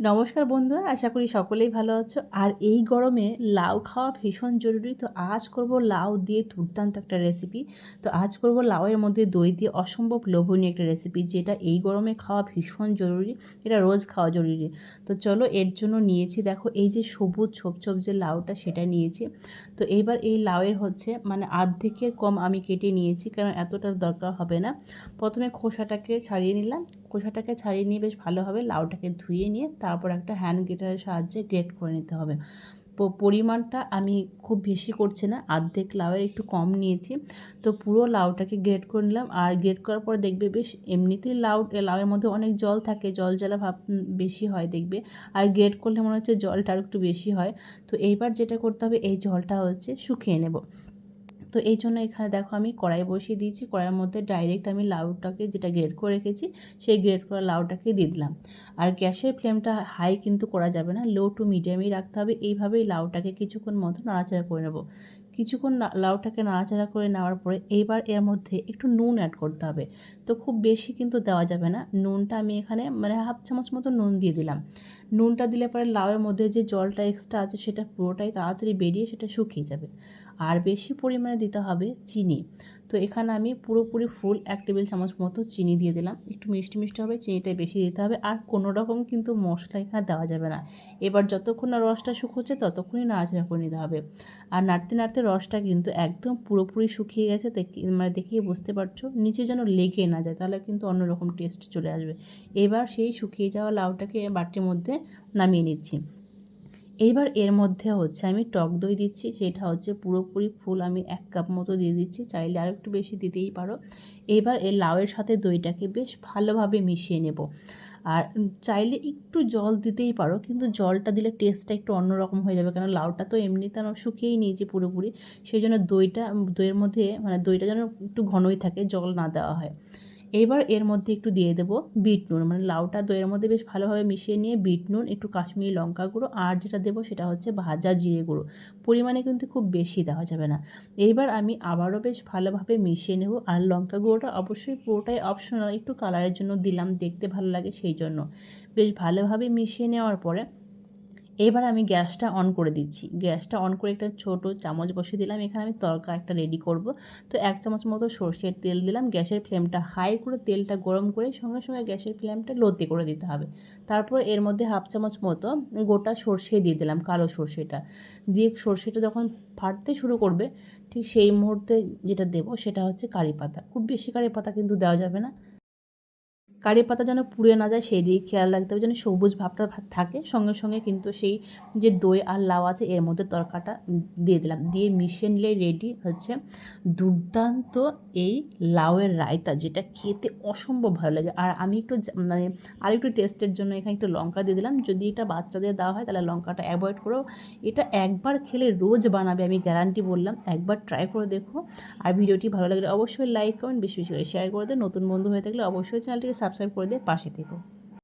নমস্কার বন্ধুরা, আশা করি সকলেই ভালো আছো। আর এই গরমে লাউ খাওয়া ভীষণ জরুরি। তো আজ করব লাউ দিয়ে দুর্দান্ত একটা রেসিপি তো আজ করব লাউয়ের মধ্যে দই দিয়ে অসম্ভব লোভনীয় একটা রেসিপি যেটা এই গরমে খাওয়া ভীষণ জরুরি। এটা রোজ খাওয়া জরুরি। তো চলো এর জন্য নিয়েছি, দেখো এই যে সবুজ ছোপ ছোপ যে লাউটা, সেটা নিয়েছি। তো এইবার এই লাউয়ের হচ্ছে মানে আর্ধেকের কম আমি কেটে নিয়েছি, কারণ এতটা দরকার হবে না। প্রথমে খোসাটাকে ছাড়িয়ে নিলাম। খোসাটাকে ছাড়িয়ে নিয়ে বেশ ভালোভাবে লাউটাকে ধুয়ে নিয়ে তারপর একটা হ্যান্ড গ্রেটারের সাহায্যে গ্রেট করে নিতে হবে। পরিমাণটা আমি খুব বেশি করছি না আর্ধেক লাউয়ের একটু কম নিয়েছি। তো পুরো লাউটাকে গ্রেট করে নিলাম, আর গ্রেট করার পর দেখবে বেশ এমনিতেই লাউ, লাউয়ের মধ্যে অনেক জল থাকে, জল জলা ভাব বেশি হয় দেখবে। আর গ্রেট করলে মনে হচ্ছে জলটা আর একটু বেশি হয়। তো এইবার যেটা করতে হবে, এই জলটা হচ্ছে শুকিয়ে নেব। তো এই জন্য এখানে দেখো আমি কড়াই বসিয়ে দিয়েছি। কড়াইয়ের মধ্যে ডাইরেক্ট আমি লাউটাকে যেটা গ্রেড করে রেখেছি, সেই গ্রেড করা লাউটাকে দিয়ে দিলাম। আর গ্যাসের ফ্লেমটা হাই কিন্তু করা যাবে না লো টু মিডিয়ামেই রাখতে হবে। এইভাবেই লাউটাকে কিছুক্ষণ মতো নাড়াচাড়া করে নেব। কিছুক্ষণ লাউটাকে নাড়াচাড়া করে নেওয়ার পরে এইবার এর মধ্যে একটু নুন অ্যাড করতে হবে। তো খুব বেশি কিন্তু দেওয়া যাবে না। নুনটা আমি এখানে মানে হাফ চামচ মতো নুন দিয়ে দিলাম। নুনটা দিলে পরে লাউয়ের মধ্যে যে জলটা এক্সট্রা আছে, সেটা পুরোটাই তাড়াতাড়ি বেরিয়ে সেটা শুকিয়ে যাবে। আর বেশি পরিমাণে দিতে হবে চিনি। তো এখানে আমি পুরোপুরি ফুল এক টেবিল চামচ মতো চিনি দিয়ে দিলাম। একটু মিষ্টি মিষ্টি হবে, চিনিটাই বেশি দিতে হবে। আর কোনো রকম কিন্তু মশলা এখানে দেওয়া যাবে না। এবার যতক্ষণ না রসটা শুকোচ্ছে ততক্ষণই নাড়াচাড়া করে নিতে হবে। আর নাড়তে নাড়তে রসটা কিন্তু একদম পুরোপুরি শুকিয়ে গেছে মানে দেখিয়ে বুঝতে পারছ। নিচে যেন লেগে না যায়, তাহলে কিন্তু অন্যরকম টেস্ট চলে আসবে। এবার সেই শুকিয়ে যাওয়া লাউটাকে বাটির মধ্যে নামিয়ে নিচ্ছি। এইবার এর মধ্যে হচ্ছে আমি টক দই দিচ্ছি, সেটা হচ্ছে পুরোপুরি ফুল আমি এক কাপ মতো দিয়ে দিচ্ছি, চাইলে আর একটু বেশি দিতেই পারো। এবার এই লাউয়ের সাথে দইটাকে বেশ ভালোভাবে মিশিয়ে নেব। আর চাইলে একটু জল দিতেই পারো, কিন্তু জলটা দিলে টেস্টটা একটু অন্যরকম হয়ে যাবে কারণ লাউটা তো এমনিতে আমরা শুকিয়েই নিয়েছি পুরোপুরি। সেই জন্য দইটা, দইয়ের মধ্যে মানে দইটা যেন একটু ঘনই থাকে, জল না দেওয়া হয়। এবার এর মধ্যে একটু দিয়ে দেবো বিট নুন মানে লাউটা দইয়ের মধ্যে বেশ ভালোভাবে মিশিয়ে নিয়ে বিট নুন, একটু কাশ্মীরি লঙ্কা গুঁড়ো, আর যেটা দেবো সেটা হচ্ছে ভাজা জিরে গুঁড়ো। পরিমাণে কিন্তু খুব বেশি দেওয়া যাবে না। এইবার আমি আবারও বেশ ভালোভাবে মিশিয়ে নেব, আর লঙ্কা গুঁড়োটা অবশ্যই পুরোটাই অপশনাল একটু কালারের জন্য দিলাম, দেখতে ভালো লাগে সেই জন্য। বেশ ভালোভাবে মিশিয়ে নেওয়ার পরে এবার আমি গ্যাসটা অন করে দিচ্ছি। গ্যাসটা অন করে একটা ছোট চামচ বসিয়ে দিলাম। এখানে আমি তরকা একটা রেডি করব। তো এক চামচ মতো সর্ষের তেল দিলাম। গ্যাসের ফ্লেমটা হাই করে তেলটা গরম করে সঙ্গে সঙ্গে গ্যাসের ফ্লেমটা লোতে করে দিতে হবে। তারপর এর মধ্যে হাফ চামচ মতো গোটা সর্ষে দিয়ে দিলাম, কালো সর্ষেটা। দিয়ে সর্ষেটা যখন ফাটতে শুরু করবে, ঠিক সেই মুহূর্তে যেটা দেবো সেটা হচ্ছে কারি পাতা। খুব বেশি কারি পাতা কিন্তু দেওয়া যাবে না। কারি পাতা যেন পুড়ে না যায়, সেই দিকে খেয়াল রাখতে হবে যেন সবুজ ভাবটা থাকে। সঙ্গে সঙ্গে কিন্তু সেই যে দই আর লাউ আছে, এর মধ্যে তরকাটা দিয়ে দিলাম। দিয়ে মিশিয়ে নিলে রেডি হচ্ছে দুর্দান্ত এই লাউয়ের রায়তা, যেটা খেতে অসম্ভব ভালো লাগে। আর আমি একটু মানে আর একটু টেস্টের জন্য এখানে একটু লঙ্কা দিয়ে দিলাম। যদি এটা বাচ্চাদের দেওয়া হয়, তাহলে লঙ্কাটা অ্যাভয়েড করো। এটা একবার খেলে রোজ বানাবে, আমি গ্যারান্টি বললাম। একবার ট্রাই করে দেখো। আর ভিডিওটি ভালো লাগলে অবশ্যই লাইক কমেন্ট বেশি বেশি করে শেয়ার করে দেয় নতুন বন্ধু হয়ে থাকলে অবশ্যই চ্যানেলটিকে সাবস্ক্রাইব করে দিয়ে পাশে থেকো।